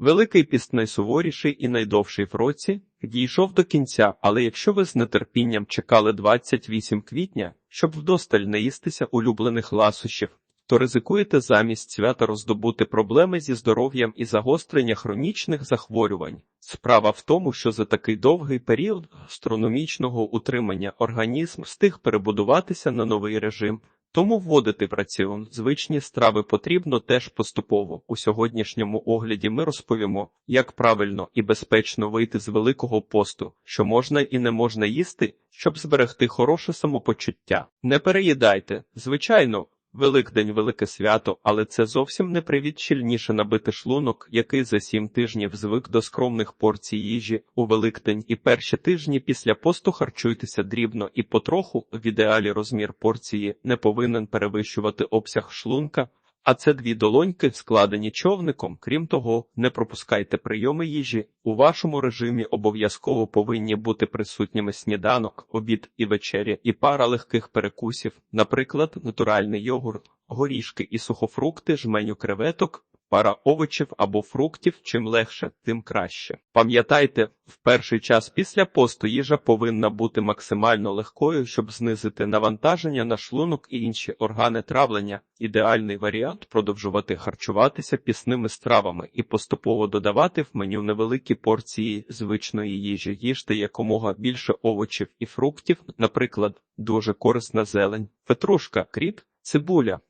Великий піст найсуворіший і найдовший в році дійшов до кінця, але якщо ви з нетерпінням чекали 28 квітня, щоб вдосталь не їстися улюблених ласощів, то ризикуєте замість свята роздобути проблеми зі здоров'ям і загострення хронічних захворювань. Справа в тому, що за такий довгий період астрономічного утримання організм встиг перебудуватися на новий режим. Тому вводити в раціон звичні страви потрібно теж поступово. У сьогоднішньому огляді ми розповімо, як правильно і безпечно вийти з великого посту, що можна і не можна їсти, щоб зберегти хороше самопочуття. Не переїдайте, звичайно. Великдень велике свято, але це зовсім не привід щільніше набити шлунок, який за сім тижнів звик до скромних порцій їжі у Великдень. І перші тижні після посту харчуйтеся дрібно і потроху, в ідеалі розмір порції не повинен перевищувати обсяг шлунка, а це дві долоньки, складені човником. Крім того, не пропускайте прийоми їжі. У вашому режимі обов'язково повинні бути присутніми сніданок, обід і вечеря, і пара легких перекусів, наприклад, натуральний йогурт, горішки і сухофрукти, жменю креветок. Пара овочів або фруктів, чим легше, тим краще. Пам'ятайте, в перший час після посту їжа повинна бути максимально легкою, щоб знизити навантаження на шлунок і інші органи травлення. Ідеальний варіант продовжувати харчуватися пісними стравами і поступово додавати в меню невеликі порції звичної їжі. Їжте якомога більше овочів і фруктів, наприклад, дуже корисна зелень, петрушка, кріп, цибуля.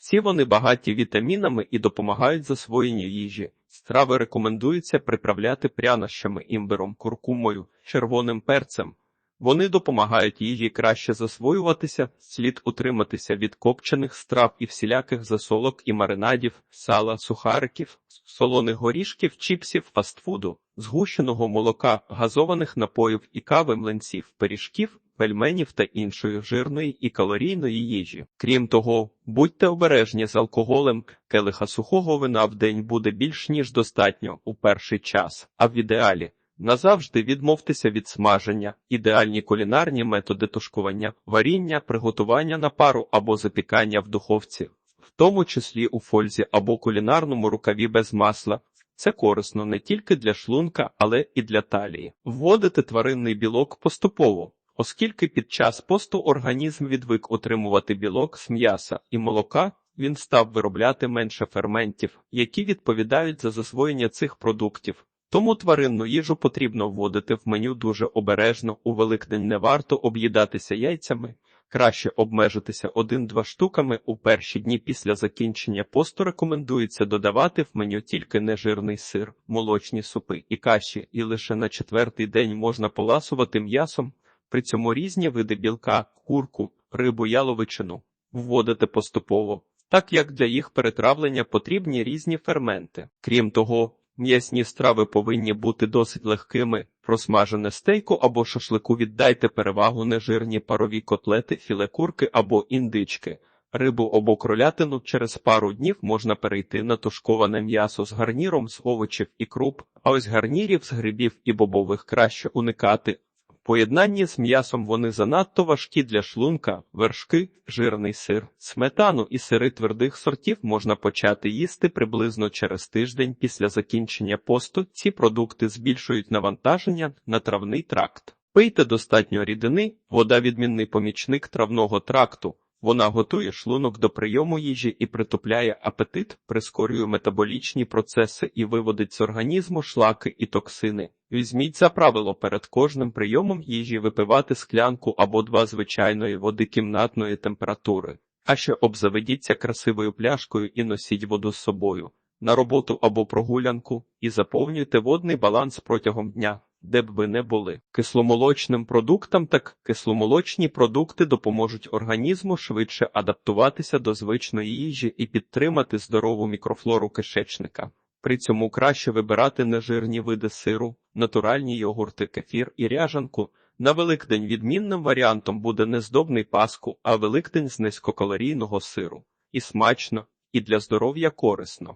Всі вони багаті вітамінами і допомагають засвоєнню їжі. Страви рекомендується приправляти прянощами, імбиром, куркумою, червоним перцем. Вони допомагають їжі краще засвоюватися, слід утриматися від копчених страв і всіляких засолок і маринадів, сала, сухариків, солоних горішків, чіпсів, фастфуду, згущеного молока, газованих напоїв і кави млинців, пиріжків, пельменів та іншої жирної і калорійної їжі. Крім того, будьте обережні з алкоголем, келиха сухого вина в день буде більш ніж достатньо у перший час, а в ідеалі. Назавжди відмовтеся від смаження, ідеальні кулінарні методи тушкування, варіння, приготування на пару або запікання в духовці, в тому числі у фользі або кулінарному рукаві без масла. Це корисно не тільки для шлунка, але і для талії. Вводити тваринний білок поступово, оскільки під час посту організм відвик отримувати білок з м'яса і молока. Він став виробляти менше ферментів, які відповідають за засвоєння цих продуктів. Тому тваринну їжу потрібно вводити в меню дуже обережно. У Великдень не варто об'їдатися яйцями, краще обмежитися один-два штуками. У перші дні після закінчення посту рекомендується додавати в меню тільки нежирний сир, молочні супи і каші, і лише на четвертий день можна поласувати м'ясом. При цьому різні види білка, курку, рибу, яловичину вводити поступово, так як для їх перетравлення потрібні різні ферменти. Крім того, М'ясні страви повинні бути досить легкими. Просмажене стейку або шашлику віддайте перевагу нежирні парові котлети, філе курки або індички. Рибу або кролятину через пару днів можна перейти на тушковане м'ясо з гарніром з овочів і круп, а ось гарнірів з грибів і бобових краще уникати. Поєднанні з м'ясом вони занадто важкі для шлунка, вершки, жирний сир, сметану і сири твердих сортів можна почати їсти приблизно через тиждень після закінчення посту. Ці продукти збільшують навантаження на травний тракт. Пийте достатньо рідини, вода відмінний помічник травного тракту. Вона готує шлунок до прийому їжі і притупляє апетит, прискорює метаболічні процеси і виводить з організму шлаки і токсини. Візьміть за правило перед кожним прийомом їжі випивати склянку або два звичайної води кімнатної температури, а ще обзаведіться красивою пляшкою і носіть воду з собою. На роботу або прогулянку і заповнюйте водний баланс протягом дня де б ви не були. Кисломолочним продуктам так кисломолочні продукти допоможуть організму швидше адаптуватися до звичної їжі і підтримати здорову мікрофлору кишечника. При цьому краще вибирати нежирні види сиру, натуральні йогурти, кефір і ряжанку. На Великдень відмінним варіантом буде не здобний паску, а Великдень з низькокалорійного сиру. І смачно, і для здоров'я корисно.